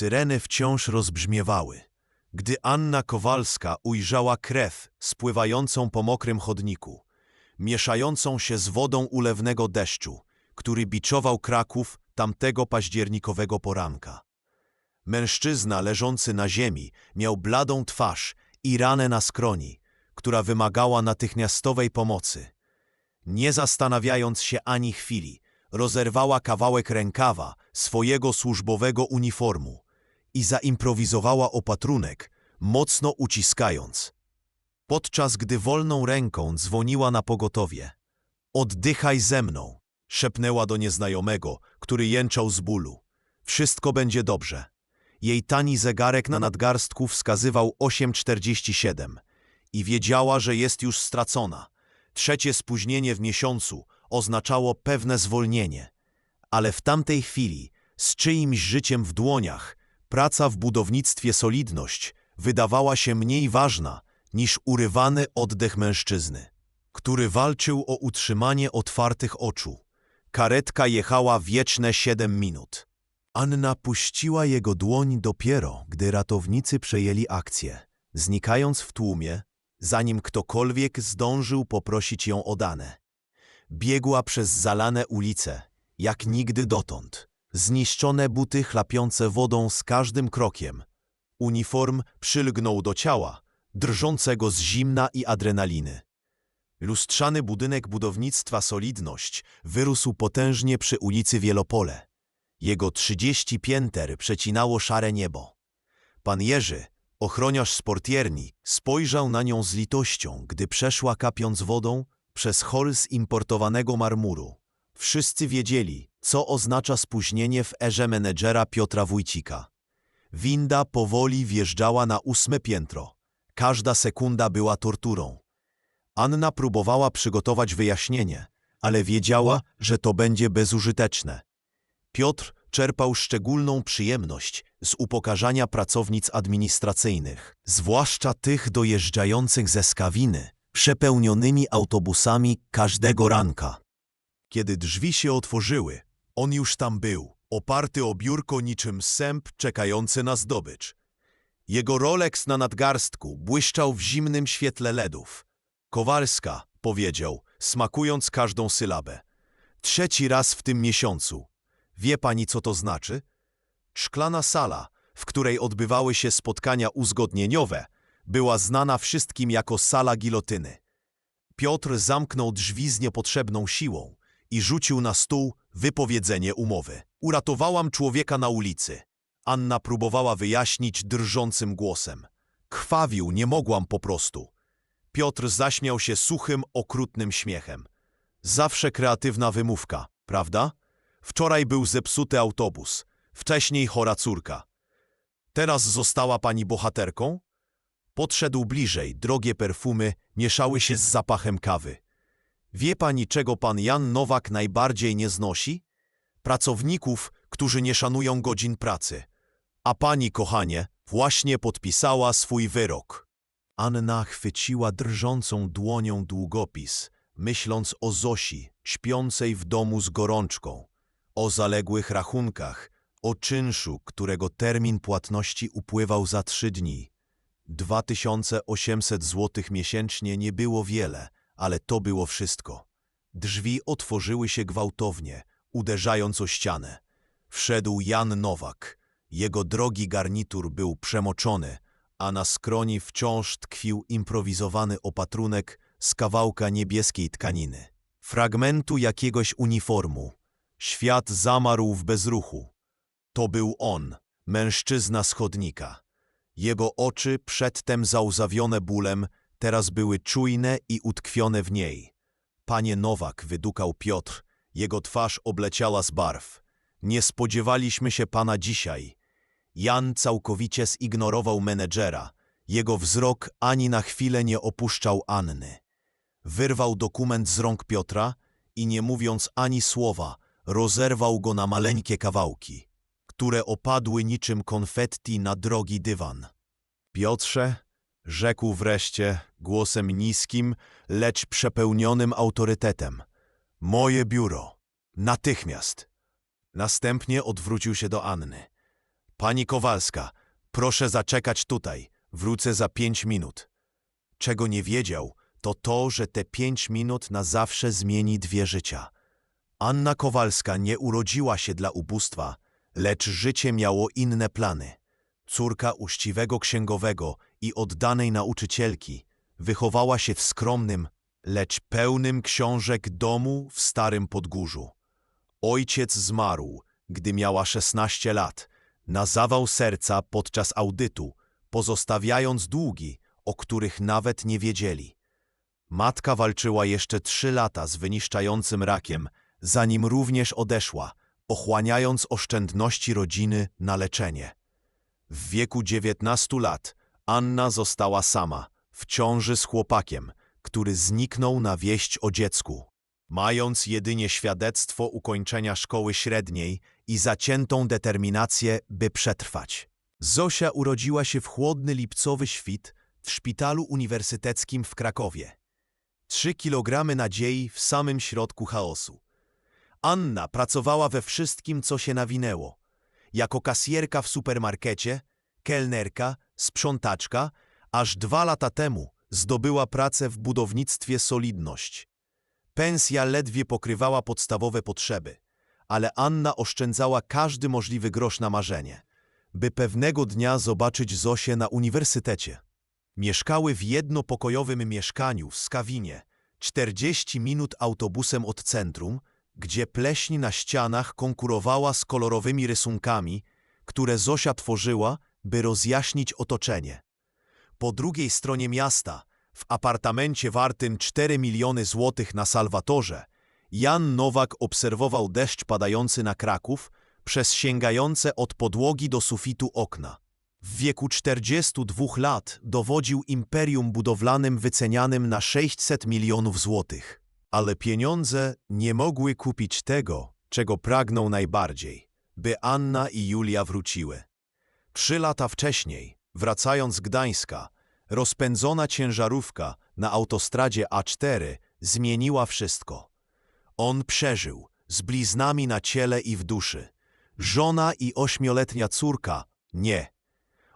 Syreny wciąż rozbrzmiewały. Gdy Anna Kowalska ujrzała krew spływającą po mokrym chodniku, mieszającą się z wodą ulewnego deszczu, który biczował Kraków tamtego październikowego poranka. Mężczyzna leżący na ziemi miał bladą twarz i ranę na skroni, która wymagała natychmiastowej pomocy. Nie zastanawiając się ani chwili, rozerwała kawałek rękawa swojego służbowego uniformu i zaimprowizowała opatrunek, mocno uciskając. Podczas gdy wolną ręką dzwoniła na pogotowie. Oddychaj ze mną, szepnęła do nieznajomego, który jęczał z bólu. Wszystko będzie dobrze. Jej tani zegarek na nadgarstku wskazywał 8.47 i wiedziała, że jest już stracona. Trzecie spóźnienie w miesiącu oznaczało pewne zwolnienie. Ale w tamtej chwili, z czyimś życiem w dłoniach, praca w budownictwie Solidność wydawała się mniej ważna niż urywany oddech mężczyzny, który walczył o utrzymanie otwartych oczu. Karetka jechała wieczne siedem minut. Anna puściła jego dłoń dopiero, gdy ratownicy przejęli akcję, znikając w tłumie, zanim ktokolwiek zdążył poprosić ją o dane. Biegła przez zalane ulice, jak nigdy dotąd. Zniszczone buty chlapiące wodą z każdym krokiem. Uniform przylgnął do ciała, drżącego z zimna i adrenaliny. Lustrzany budynek budownictwa Solidność wyrósł potężnie przy ulicy Wielopole. Jego trzydzieści pięter przecinało szare niebo. Pan Jerzy, ochroniarz z portierni, spojrzał na nią z litością, gdy przeszła kapiąc wodą przez hol z importowanego marmuru. Wszyscy wiedzieli, co oznacza spóźnienie w erze menedżera Piotra Wójcika. Winda powoli wjeżdżała na ósme piętro. Każda sekunda była torturą. Anna próbowała przygotować wyjaśnienie, ale wiedziała, że to będzie bezużyteczne. Piotr czerpał szczególną przyjemność z upokarzania pracownic administracyjnych, zwłaszcza tych dojeżdżających ze Skawiny, przepełnionymi autobusami każdego ranka. Kiedy drzwi się otworzyły, on już tam był, oparty o biurko niczym sęp czekający na zdobycz. Jego Rolex na nadgarstku błyszczał w zimnym świetle LEDów. Kowalska, powiedział, smakując każdą sylabę. Trzeci raz w tym miesiącu. Wie pani, co to znaczy? Szklana sala, w której odbywały się spotkania uzgodnieniowe, była znana wszystkim jako sala gilotyny. Piotr zamknął drzwi z niepotrzebną siłą i rzucił na stół wypowiedzenie umowy. Uratowałam człowieka na ulicy. Anna próbowała wyjaśnić drżącym głosem. Krwawił, nie mogłam po prostu. Piotr zaśmiał się suchym, okrutnym śmiechem. Zawsze kreatywna wymówka, prawda? Wczoraj był zepsuty autobus, wcześniej chora córka. Teraz została pani bohaterką? Podszedł bliżej, drogie perfumy mieszały się z zapachem kawy. Wie pani, czego pan Jan Nowak najbardziej nie znosi? Pracowników, którzy nie szanują godzin pracy. A pani, kochanie, właśnie podpisała swój wyrok. Anna chwyciła drżącą dłonią długopis, myśląc o Zosi, śpiącej w domu z gorączką, o zaległych rachunkach, o czynszu, którego termin płatności upływał za trzy dni. 2800 złotych miesięcznie nie było wiele, ale to było wszystko. Drzwi otworzyły się gwałtownie, uderzając o ścianę. Wszedł Jan Nowak. Jego drogi garnitur był przemoczony, a na skroni wciąż tkwił improwizowany opatrunek z kawałka niebieskiej tkaniny. Fragmentu jakiegoś uniformu. Świat zamarł w bezruchu. To był on, mężczyzna z chodnika. Jego oczy, przedtem załzawione bólem, teraz były czujne i utkwione w niej. Panie Nowak, wydukał Piotr, jego twarz obleciała z barw. Nie spodziewaliśmy się pana dzisiaj. Jan całkowicie zignorował menedżera. Jego wzrok ani na chwilę nie opuszczał Anny. Wyrwał dokument z rąk Piotra i nie mówiąc ani słowa, rozerwał go na maleńkie kawałki, które opadły niczym konfetti na drogi dywan. Piotrze, rzekł wreszcie głosem niskim, lecz przepełnionym autorytetem. Moje biuro. Natychmiast. Następnie odwrócił się do Anny. Pani Kowalska, proszę zaczekać tutaj. Wrócę za pięć minut. Czego nie wiedział, to to, że te pięć minut na zawsze zmieni dwie życia. Anna Kowalska nie urodziła się dla ubóstwa, lecz życie miało inne plany. Córka uczciwego księgowego i oddanej nauczycielki wychowała się w skromnym, lecz pełnym książek domu w Starym Podgórzu. Ojciec zmarł, gdy miała 16 lat, na zawał serca podczas audytu, pozostawiając długi, o których nawet nie wiedzieli. Matka walczyła jeszcze trzy lata z wyniszczającym rakiem, zanim również odeszła, ochłaniając oszczędności rodziny na leczenie. W wieku 19 lat Anna została sama, w ciąży z chłopakiem, który zniknął na wieść o dziecku. Mając jedynie świadectwo ukończenia szkoły średniej i zaciętą determinację, by przetrwać. Zosia urodziła się w chłodny lipcowy świt w szpitalu uniwersyteckim w Krakowie. Trzy kilogramy nadziei w samym środku chaosu. Anna pracowała we wszystkim, co się nawinęło. Jako kasjerka w supermarkecie, kelnerka, sprzątaczka, aż dwa lata temu zdobyła pracę w budownictwie Solidność. Pensja ledwie pokrywała podstawowe potrzeby, ale Anna oszczędzała każdy możliwy grosz na marzenie, by pewnego dnia zobaczyć Zosię na uniwersytecie. Mieszkały w jednopokojowym mieszkaniu w Skawinie, 40 minut autobusem od centrum, gdzie pleśń na ścianach konkurowała z kolorowymi rysunkami, które Zosia tworzyła, by rozjaśnić otoczenie. Po drugiej stronie miasta, w apartamencie wartym 4 miliony złotych na Salwatorze, Jan Nowak obserwował deszcz padający na Kraków przez sięgające od podłogi do sufitu okna. W wieku 42 lat dowodził imperium budowlanym wycenianym na 600 milionów złotych. Ale pieniądze nie mogły kupić tego, czego pragnął najbardziej, by Anna i Julia wróciły. Trzy lata wcześniej, wracając z Gdańska, rozpędzona ciężarówka na autostradzie A4 zmieniła wszystko. On przeżył, z bliznami na ciele i w duszy. Żona i ośmioletnia córka nie.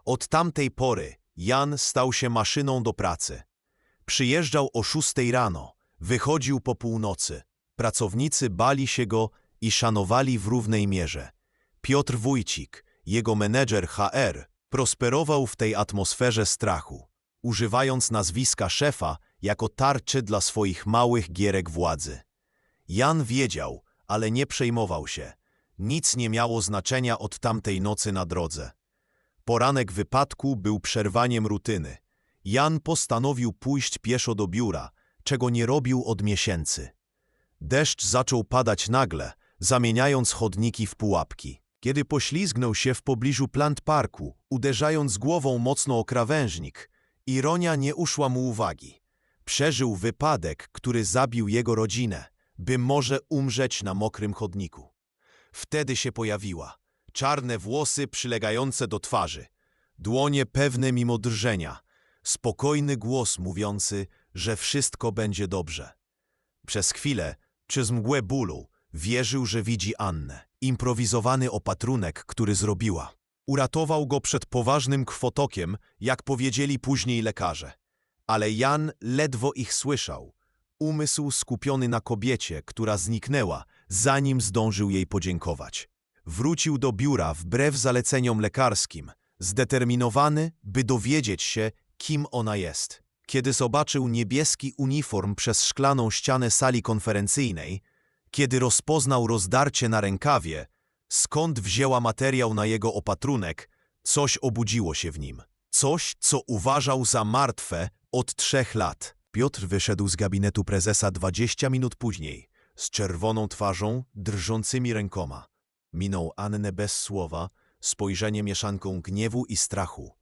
Od tamtej pory Jan stał się maszyną do pracy. Przyjeżdżał o szóstej rano, wychodził po północy. Pracownicy bali się go i szanowali w równej mierze. Piotr Wójcik, jego menedżer HR, prosperował w tej atmosferze strachu, używając nazwiska szefa jako tarczy dla swoich małych gierek władzy. Jan wiedział, ale nie przejmował się. Nic nie miało znaczenia od tamtej nocy na drodze. Poranek wypadku był przerwaniem rutyny. Jan postanowił pójść pieszo do biura, czego nie robił od miesięcy. Deszcz zaczął padać nagle, zamieniając chodniki w pułapki. Kiedy poślizgnął się w pobliżu plant parku, uderzając głową mocno o krawężnik, ironia nie uszła mu uwagi. Przeżył wypadek, który zabił jego rodzinę, by może umrzeć na mokrym chodniku. Wtedy się pojawiła. Czarne włosy przylegające do twarzy, dłonie pewne mimo drżenia, spokojny głos mówiący, że wszystko będzie dobrze. Przez chwilę, przez mgłę bólu, wierzył, że widzi Annę. Improwizowany opatrunek, który zrobiła. Uratował go przed poważnym krwotokiem, jak powiedzieli później lekarze. Ale Jan ledwo ich słyszał. Umysł skupiony na kobiecie, która zniknęła, zanim zdążył jej podziękować. Wrócił do biura wbrew zaleceniom lekarskim, zdeterminowany, by dowiedzieć się, kim ona jest. Kiedy zobaczył niebieski uniform przez szklaną ścianę sali konferencyjnej, kiedy rozpoznał rozdarcie na rękawie, skąd wzięła materiał na jego opatrunek, coś obudziło się w nim. Coś, co uważał za martwe od trzech lat. Piotr wyszedł z gabinetu prezesa dwadzieścia minut później, z czerwoną twarzą, drżącymi rękoma. Minął Annę bez słowa, spojrzenie mieszanką gniewu i strachu.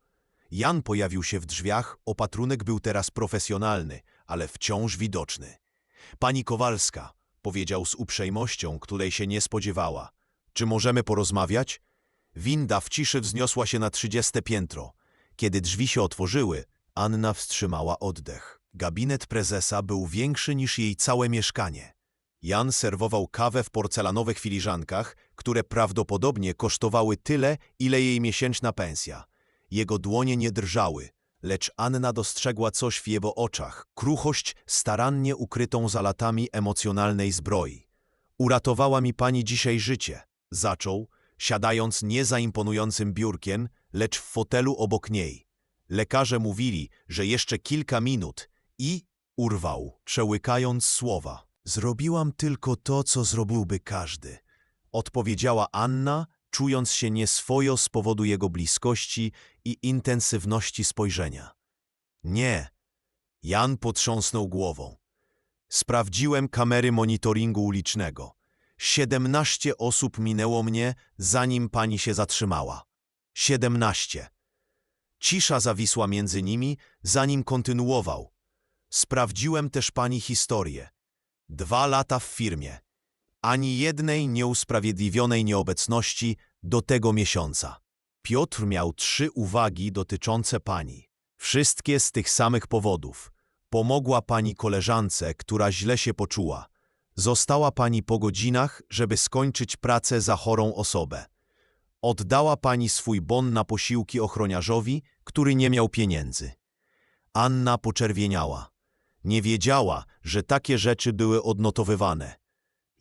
Jan pojawił się w drzwiach, opatrunek był teraz profesjonalny, ale wciąż widoczny. Pani Kowalska, powiedział z uprzejmością, której się nie spodziewała. Czy możemy porozmawiać? Winda w ciszy wzniosła się na trzydzieste piętro. Kiedy drzwi się otworzyły, Anna wstrzymała oddech. Gabinet prezesa był większy niż jej całe mieszkanie. Jan serwował kawę w porcelanowych filiżankach, które prawdopodobnie kosztowały tyle, ile jej miesięczna pensja. Jego dłonie nie drżały, lecz Anna dostrzegła coś w jego oczach, kruchość starannie ukrytą za latami emocjonalnej zbroi. Uratowała mi pani dzisiaj życie, zaczął, siadając nie za imponującym biurkiem, lecz w fotelu obok niej. Lekarze mówili, że jeszcze kilka minut i urwał, przełykając słowa. Zrobiłam tylko to, co zrobiłby każdy. Odpowiedziała Anna, czując się nieswojo z powodu jego bliskości i intensywności spojrzenia. Nie. Jan potrząsnął głową. Sprawdziłem kamery monitoringu ulicznego. Siedemnaście osób minęło mnie, zanim pani się zatrzymała. Siedemnaście. Cisza zawisła między nimi, zanim kontynuował. Sprawdziłem też pani historię. Dwa lata w firmie. Ani jednej nieusprawiedliwionej nieobecności do tego miesiąca. Piotr miał trzy uwagi dotyczące pani. Wszystkie z tych samych powodów. Pomogła pani koleżance, która źle się poczuła. Została pani po godzinach, żeby skończyć pracę za chorą osobę. Oddała pani swój bon na posiłki ochroniarzowi, który nie miał pieniędzy. Anna poczerwieniała. Nie wiedziała, że takie rzeczy były odnotowywane.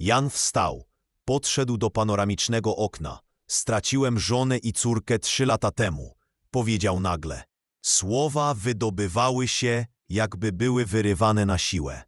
Jan wstał, podszedł do panoramicznego okna. Straciłem żonę i córkę trzy lata temu, powiedział nagle. Słowa wydobywały się, jakby były wyrywane na siłę.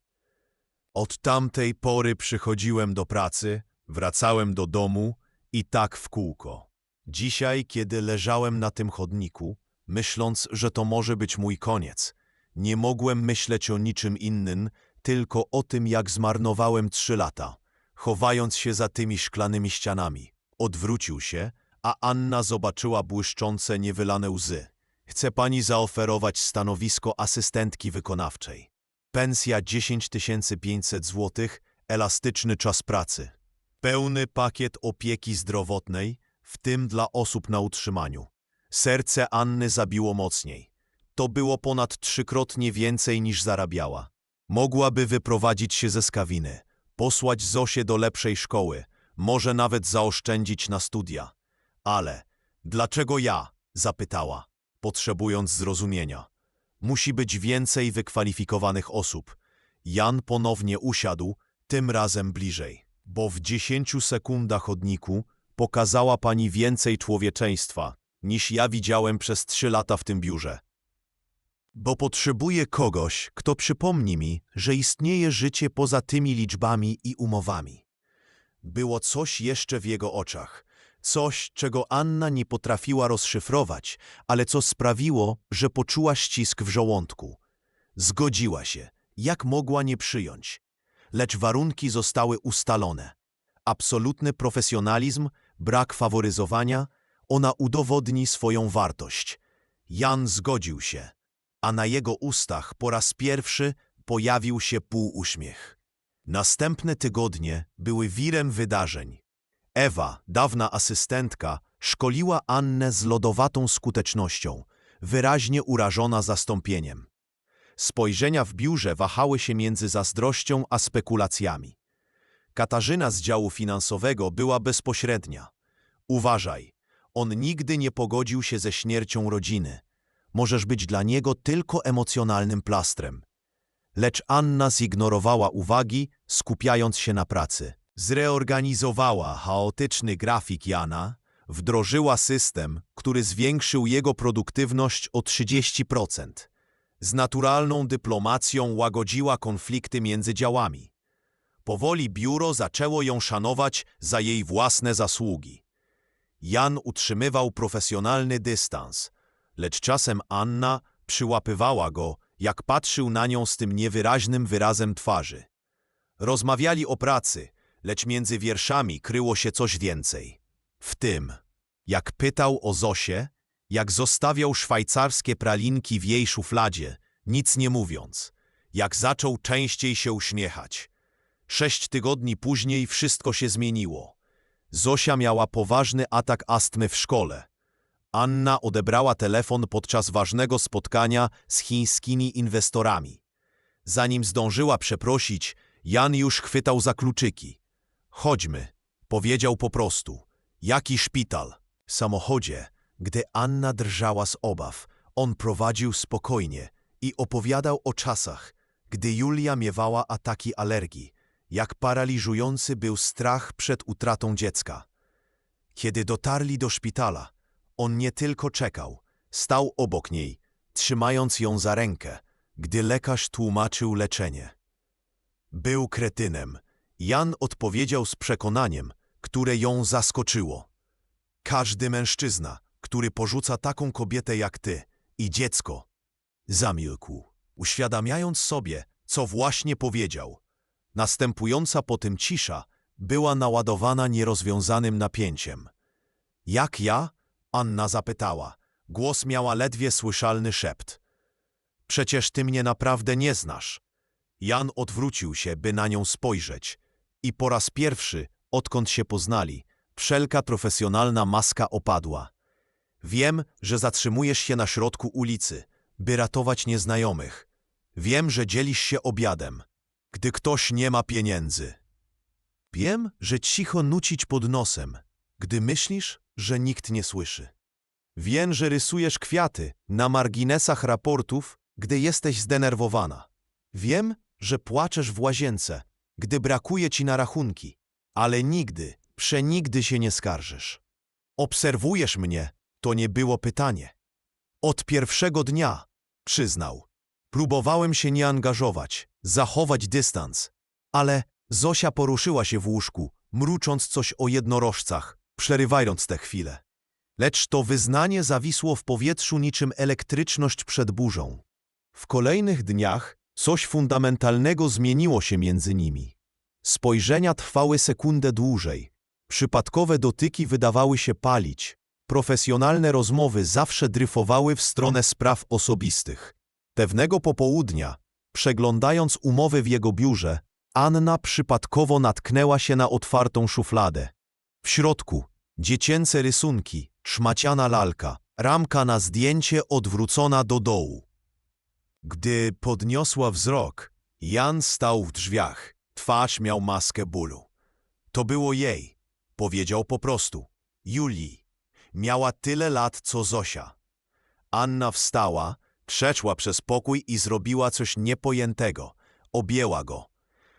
Od tamtej pory przychodziłem do pracy, wracałem do domu i tak w kółko. Dzisiaj, kiedy leżałem na tym chodniku, myśląc, że to może być mój koniec, nie mogłem myśleć o niczym innym, tylko o tym, jak zmarnowałem trzy lata, chowając się za tymi szklanymi ścianami. Odwrócił się, a Anna zobaczyła błyszczące, niewylane łzy. Chce pani zaoferować stanowisko asystentki wykonawczej. Pensja 10 500 zł, elastyczny czas pracy. Pełny pakiet opieki zdrowotnej, w tym dla osób na utrzymaniu. Serce Anny zabiło mocniej. To było ponad trzykrotnie więcej niż zarabiała. Mogłaby wyprowadzić się ze skawiny, posłać Zosię do lepszej szkoły, może nawet zaoszczędzić na studia. Ale dlaczego ja? zapytała, potrzebując zrozumienia. Musi być więcej wykwalifikowanych osób. Jan ponownie usiadł, tym razem bliżej. Bo w dziesięciu sekundach chodniku pokazała pani więcej człowieczeństwa, niż ja widziałem przez trzy lata w tym biurze. Bo potrzebuję kogoś, kto przypomni mi, że istnieje życie poza tymi liczbami i umowami. Było coś jeszcze w jego oczach, coś, czego Anna nie potrafiła rozszyfrować, ale co sprawiło, że poczuła ścisk w żołądku. Zgodziła się, jak mogła nie przyjąć. Lecz warunki zostały ustalone. Absolutny profesjonalizm, brak faworyzowania, ona udowodni swoją wartość. Jan zgodził się, a na jego ustach po raz pierwszy pojawił się półuśmiech. Następne tygodnie były wirem wydarzeń. Ewa, dawna asystentka, szkoliła Annę z lodowatą skutecznością, wyraźnie urażona zastąpieniem. Spojrzenia w biurze wahały się między zazdrością a spekulacjami. Katarzyna z działu finansowego była bezpośrednia. Uważaj, on nigdy nie pogodził się ze śmiercią rodziny. Możesz być dla niego tylko emocjonalnym plastrem. Lecz Anna zignorowała uwagi, skupiając się na pracy. Zreorganizowała chaotyczny grafik Jana, wdrożyła system, który zwiększył jego produktywność o 30%. Z naturalną dyplomacją łagodziła konflikty między działami. Powoli biuro zaczęło ją szanować za jej własne zasługi. Jan utrzymywał profesjonalny dystans, lecz czasem Anna przyłapywała go, jak patrzył na nią z tym niewyraźnym wyrazem twarzy. Rozmawiali o pracy, lecz między wierszami kryło się coś więcej. W tym, jak pytał o Zosię, jak zostawiał szwajcarskie pralinki w jej szufladzie, nic nie mówiąc, jak zaczął częściej się uśmiechać. Sześć tygodni później wszystko się zmieniło. Zosia miała poważny atak astmy w szkole. Anna odebrała telefon podczas ważnego spotkania z chińskimi inwestorami. Zanim zdążyła przeprosić, Jan już chwytał za kluczyki. Chodźmy, powiedział po prostu. Jaki szpital? W samochodzie, gdy Anna drżała z obaw, on prowadził spokojnie i opowiadał o czasach, gdy Julia miewała ataki alergii, jak paraliżujący był strach przed utratą dziecka. Kiedy dotarli do szpitala, on nie tylko czekał, stał obok niej, trzymając ją za rękę, gdy lekarz tłumaczył leczenie. Był kretynem. Jan odpowiedział z przekonaniem, które ją zaskoczyło. Każdy mężczyzna, który porzuca taką kobietę jak ty i dziecko, zamilkł, uświadamiając sobie, co właśnie powiedział. Następująca po tym cisza była naładowana nierozwiązanym napięciem. Jak ja? Anna zapytała. Głos miała ledwie słyszalny szept. Przecież ty mnie naprawdę nie znasz. Jan odwrócił się, by na nią spojrzeć. I po raz pierwszy, odkąd się poznali, wszelka profesjonalna maska opadła. Wiem, że zatrzymujesz się na środku ulicy, by ratować nieznajomych. Wiem, że dzielisz się obiadem, gdy ktoś nie ma pieniędzy. Wiem, że cicho nucić pod nosem, gdy myślisz, że nikt nie słyszy. Wiem, że rysujesz kwiaty na marginesach raportów, gdy jesteś zdenerwowana. Wiem, że płaczesz w łazience, gdy brakuje ci na rachunki, ale nigdy, przenigdy się nie skarżysz. Obserwujesz mnie, to nie było pytanie. Od pierwszego dnia, przyznał. Próbowałem się nie angażować, zachować dystans, ale Zosia poruszyła się w łóżku, mrucząc coś o jednorożcach, przerywając tę chwilę. Lecz to wyznanie zawisło w powietrzu niczym elektryczność przed burzą. W kolejnych dniach coś fundamentalnego zmieniło się między nimi. Spojrzenia trwały sekundę dłużej. Przypadkowe dotyki wydawały się palić. Profesjonalne rozmowy zawsze dryfowały w stronę spraw osobistych. Pewnego popołudnia, przeglądając umowy w jego biurze, Anna przypadkowo natknęła się na otwartą szufladę. W środku dziecięce rysunki, szmaciana lalka, ramka na zdjęcie odwrócona do dołu. Gdy podniosła wzrok, Jan stał w drzwiach. Twarz miał maskę bólu. To było jej, powiedział po prostu. Julii. Miała tyle lat, co Zosia. Anna wstała, przeszła przez pokój i zrobiła coś niepojętego. Objęła go.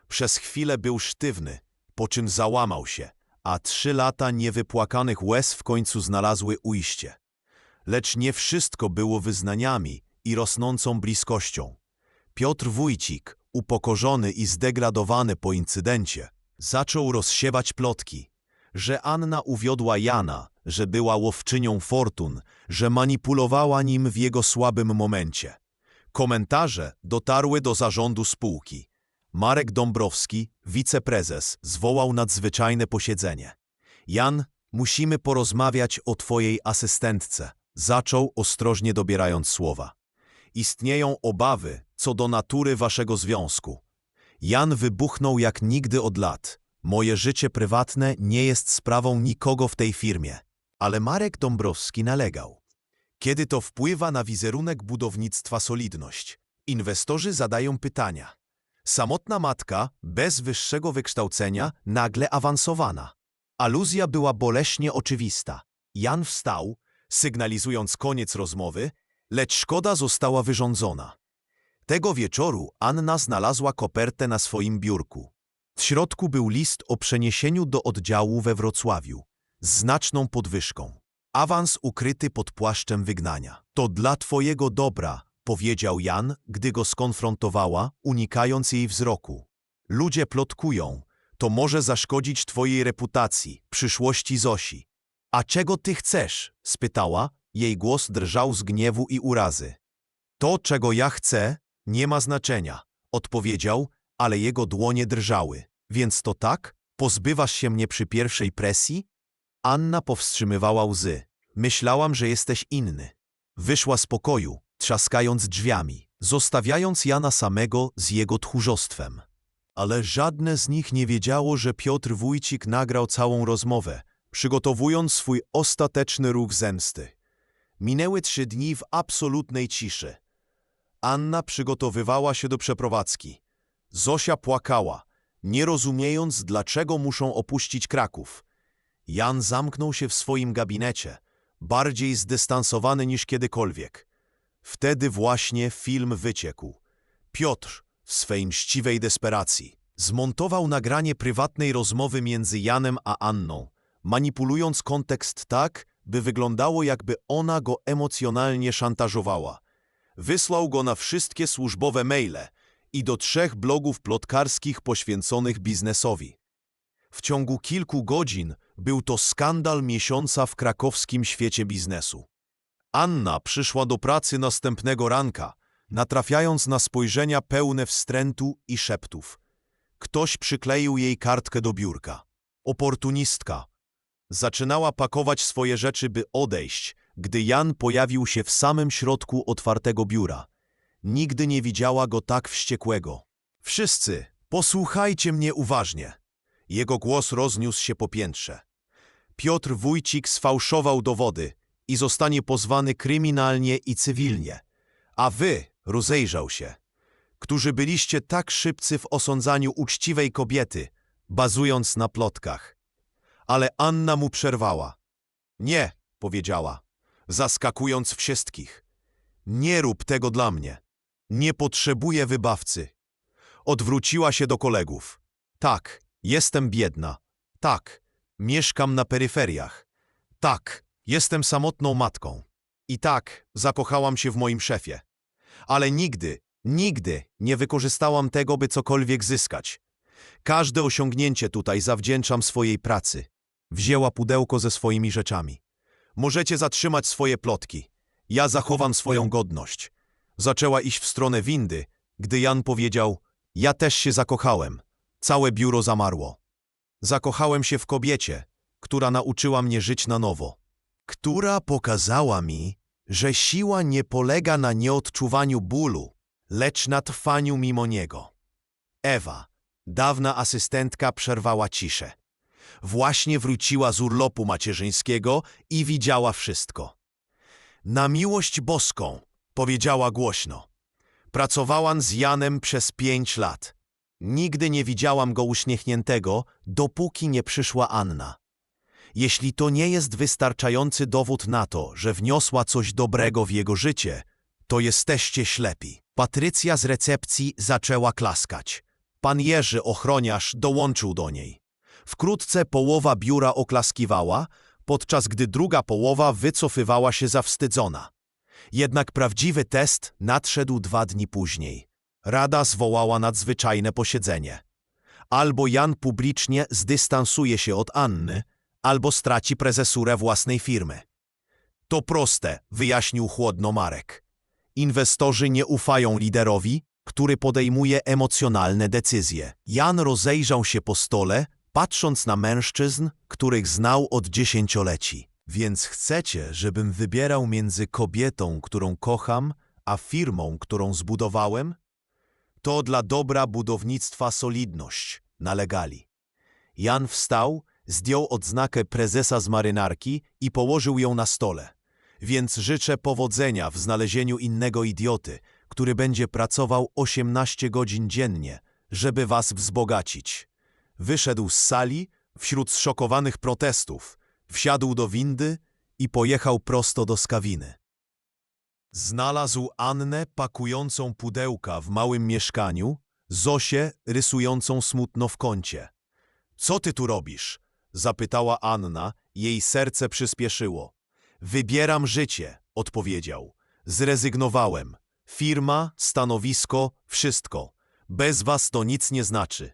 Przez chwilę był sztywny, po czym załamał się, a trzy lata niewypłakanych łez w końcu znalazły ujście. Lecz nie wszystko było wyznaniami i rosnącą bliskością. Piotr Wójcik, upokorzony i zdegradowany po incydencie, zaczął rozsiewać plotki, że Anna uwiodła Jana, że była łowczynią fortun, że manipulowała nim w jego słabym momencie. Komentarze dotarły do zarządu spółki. Marek Dąbrowski, wiceprezes, zwołał nadzwyczajne posiedzenie. Jan, musimy porozmawiać o twojej asystentce, zaczął ostrożnie dobierając słowa. Istnieją obawy co do natury waszego związku. Jan wybuchnął jak nigdy od lat. Moje życie prywatne nie jest sprawą nikogo w tej firmie. Ale Marek Dąbrowski nalegał. Kiedy to wpływa na wizerunek budownictwa solidność? Inwestorzy zadają pytania. Samotna matka, bez wyższego wykształcenia, nagle awansowana. Aluzja była boleśnie oczywista. Jan wstał, sygnalizując koniec rozmowy, lecz szkoda została wyrządzona. Tego wieczoru Anna znalazła kopertę na swoim biurku. W środku był list o przeniesieniu do oddziału we Wrocławiu z znaczną podwyżką. Awans ukryty pod płaszczem wygnania. To dla twojego dobra, powiedział Jan, gdy go skonfrontowała, unikając jej wzroku. Ludzie plotkują, to może zaszkodzić twojej reputacji, przyszłości Zosi. A czego ty chcesz? spytała, jej głos drżał z gniewu i urazy. To, czego ja chcę, nie ma znaczenia, odpowiedział, ale jego dłonie drżały. Więc to tak? Pozbywasz się mnie przy pierwszej presji? Anna powstrzymywała łzy. Myślałam, że jesteś inny. Wyszła z pokoju, trzaskając drzwiami, zostawiając Jana samego z jego tchórzostwem. Ale żadne z nich nie wiedziało, że Piotr Wójcik nagrał całą rozmowę, przygotowując swój ostateczny ruch zemsty. Minęły trzy dni w absolutnej ciszy. Anna przygotowywała się do przeprowadzki. Zosia płakała, nie rozumiejąc, dlaczego muszą opuścić Kraków. Jan zamknął się w swoim gabinecie, bardziej zdystansowany niż kiedykolwiek. Wtedy właśnie film wyciekł. Piotr, w swej mściwej desperacji, zmontował nagranie prywatnej rozmowy między Janem a Anną, manipulując kontekst tak, by wyglądało jakby ona go emocjonalnie szantażowała. Wysłał go na wszystkie służbowe maile i do trzech blogów plotkarskich poświęconych biznesowi. W ciągu kilku godzin był to skandal miesiąca w krakowskim świecie biznesu. Anna przyszła do pracy następnego ranka, natrafiając na spojrzenia pełne wstrętu i szeptów. Ktoś przykleił jej kartkę do biurka. Oportunistka. Zaczynała pakować swoje rzeczy, by odejść, gdy Jan pojawił się w samym środku otwartego biura. Nigdy nie widziała go tak wściekłego. Wszyscy, posłuchajcie mnie uważnie. Jego głos rozniósł się po piętrze. Piotr Wójcik sfałszował dowody i zostanie pozwany kryminalnie i cywilnie. A wy, rozejrzał się, którzy byliście tak szybcy w osądzaniu uczciwej kobiety, bazując na plotkach. Ale Anna mu przerwała. Nie, powiedziała, zaskakując wszystkich. Nie rób tego dla mnie. Nie potrzebuję wybawcy. Odwróciła się do kolegów. Tak, jestem biedna. Tak, mieszkam na peryferiach. Tak, jestem samotną matką. I tak, zakochałam się w moim szefie. Ale nigdy, nigdy nie wykorzystałam tego, by cokolwiek zyskać. Każde osiągnięcie tutaj zawdzięczam swojej pracy. Wzięła pudełko ze swoimi rzeczami. Możecie zatrzymać swoje plotki. Ja zachowam swoją godność. Zaczęła iść w stronę windy, gdy Jan powiedział: Ja też się zakochałem. Całe biuro zamarło. Zakochałem się w kobiecie, która nauczyła mnie żyć na nowo. Która pokazała mi, że siła nie polega na nieodczuwaniu bólu, lecz na trwaniu mimo niego. Ewa, dawna asystentka, przerwała ciszę. Właśnie wróciła z urlopu macierzyńskiego i widziała wszystko. Na miłość boską, powiedziała głośno. Pracowałam z Janem przez pięć lat. Nigdy nie widziałam go uśmiechniętego, dopóki nie przyszła Anna. Jeśli to nie jest wystarczający dowód na to, że wniosła coś dobrego w jego życie, to jesteście ślepi. Patrycja z recepcji zaczęła klaskać. Pan Jerzy, ochroniarz, dołączył do niej. Wkrótce połowa biura oklaskiwała, podczas gdy druga połowa wycofywała się zawstydzona. Jednak prawdziwy test nadszedł dwa dni później. Rada zwołała nadzwyczajne posiedzenie. Albo Jan publicznie zdystansuje się od Anny, albo straci prezesurę własnej firmy. To proste, wyjaśnił chłodno Marek. Inwestorzy nie ufają liderowi, który podejmuje emocjonalne decyzje. Jan rozejrzał się po stole, patrząc na mężczyzn, których znał od dziesięcioleci. Więc chcecie, żebym wybierał między kobietą, którą kocham, a firmą, którą zbudowałem? To dla dobra budownictwa solidność, nalegali. Jan wstał, zdjął odznakę prezesa z marynarki i położył ją na stole. Więc życzę powodzenia w znalezieniu innego idioty, który będzie pracował 18 godzin dziennie, żeby was wzbogacić. Wyszedł z sali wśród zszokowanych protestów, wsiadł do windy i pojechał prosto do skawiny. Znalazł Annę pakującą pudełka w małym mieszkaniu, Zosię rysującą smutno w kącie. Co ty tu robisz? Zapytała Anna, jej serce przyspieszyło. Wybieram życie, odpowiedział. Zrezygnowałem. Firma, stanowisko, wszystko. Bez was to nic nie znaczy.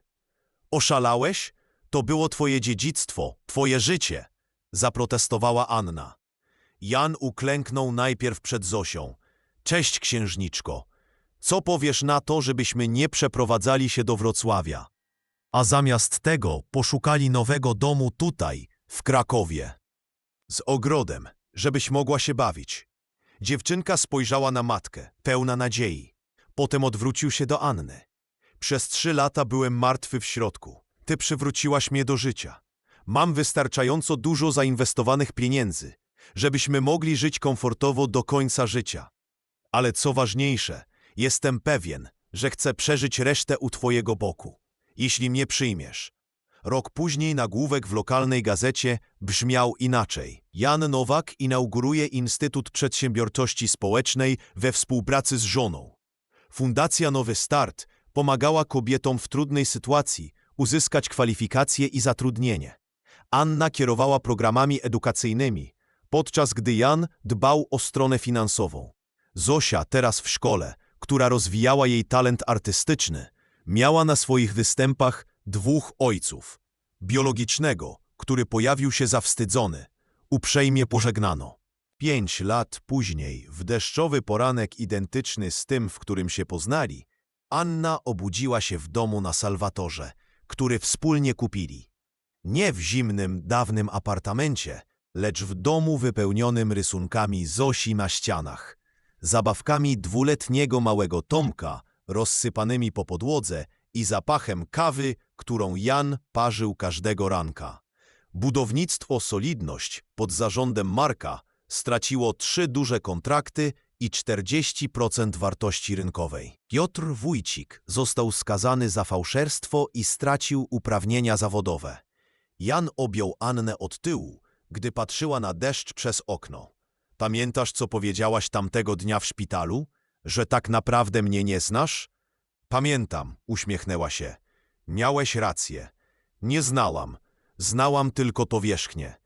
Oszalałeś? To było twoje dziedzictwo, twoje życie, zaprotestowała Anna. Jan uklęknął najpierw przed Zosią. Cześć, księżniczko. Co powiesz na to, żebyśmy nie przeprowadzali się do Wrocławia? A zamiast tego poszukali nowego domu tutaj, w Krakowie. Z ogrodem, żebyś mogła się bawić. Dziewczynka spojrzała na matkę, pełna nadziei. Potem odwrócił się do Anny. Przez trzy lata byłem martwy w środku. Ty przywróciłaś mnie do życia. Mam wystarczająco dużo zainwestowanych pieniędzy, żebyśmy mogli żyć komfortowo do końca życia. Ale co ważniejsze, jestem pewien, że chcę przeżyć resztę u Twojego boku. Jeśli mnie przyjmiesz. Rok później nagłówek w lokalnej gazecie brzmiał inaczej. Jan Nowak inauguruje Instytut Przedsiębiorczości Społecznej we współpracy z żoną. Fundacja Nowy Start pomagała kobietom w trudnej sytuacji uzyskać kwalifikacje i zatrudnienie. Anna kierowała programami edukacyjnymi, podczas gdy Jan dbał o stronę finansową. Zosia, teraz w szkole, która rozwijała jej talent artystyczny, miała na swoich występach dwóch ojców. Biologicznego, który pojawił się zawstydzony, uprzejmie pożegnano. Pięć lat później, w deszczowy poranek identyczny z tym, w którym się poznali, Anna obudziła się w domu na Salwatorze, który wspólnie kupili. Nie w zimnym, dawnym apartamencie, lecz w domu wypełnionym rysunkami Zosi na ścianach, zabawkami dwuletniego małego Tomka rozsypanymi po podłodze i zapachem kawy, którą Jan parzył każdego ranka. Budownictwo Solidność pod zarządem Marka straciło trzy duże kontrakty i 40% wartości rynkowej. Piotr Wójcik został skazany za fałszerstwo i stracił uprawnienia zawodowe. Jan objął Annę od tyłu, gdy patrzyła na deszcz przez okno. Pamiętasz, co powiedziałaś tamtego dnia w szpitalu? Że tak naprawdę mnie nie znasz? Pamiętam, uśmiechnęła się. Miałeś rację. Nie znałam. Znałam tylko to wierzchnie.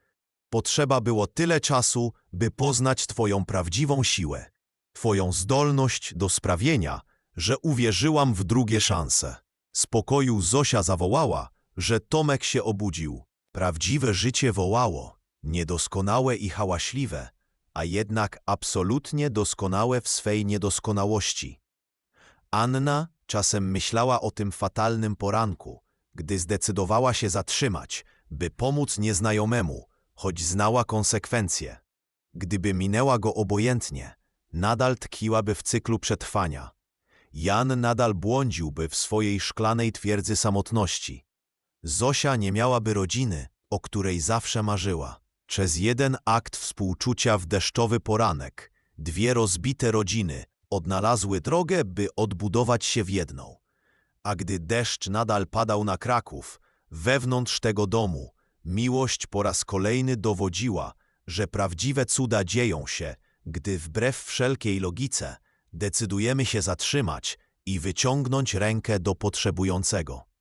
Potrzeba było tyle czasu, by poznać Twoją prawdziwą siłę, Twoją zdolność do sprawienia, że uwierzyłam w drugie szanse. Z pokoju Zosia zawołała, że Tomek się obudził. Prawdziwe życie wołało, niedoskonałe i hałaśliwe, a jednak absolutnie doskonałe w swej niedoskonałości. Anna czasem myślała o tym fatalnym poranku, gdy zdecydowała się zatrzymać, by pomóc nieznajomemu, choć znała konsekwencje. Gdyby minęła go obojętnie, nadal tkwiłaby w cyklu przetrwania. Jan nadal błądziłby w swojej szklanej twierdzy samotności. Zosia nie miałaby rodziny, o której zawsze marzyła. Przez jeden akt współczucia w deszczowy poranek, dwie rozbite rodziny odnalazły drogę, by odbudować się w jedną. A gdy deszcz nadal padał na Kraków, wewnątrz tego domu, miłość po raz kolejny dowodziła, że prawdziwe cuda dzieją się, gdy wbrew wszelkiej logice decydujemy się zatrzymać i wyciągnąć rękę do potrzebującego.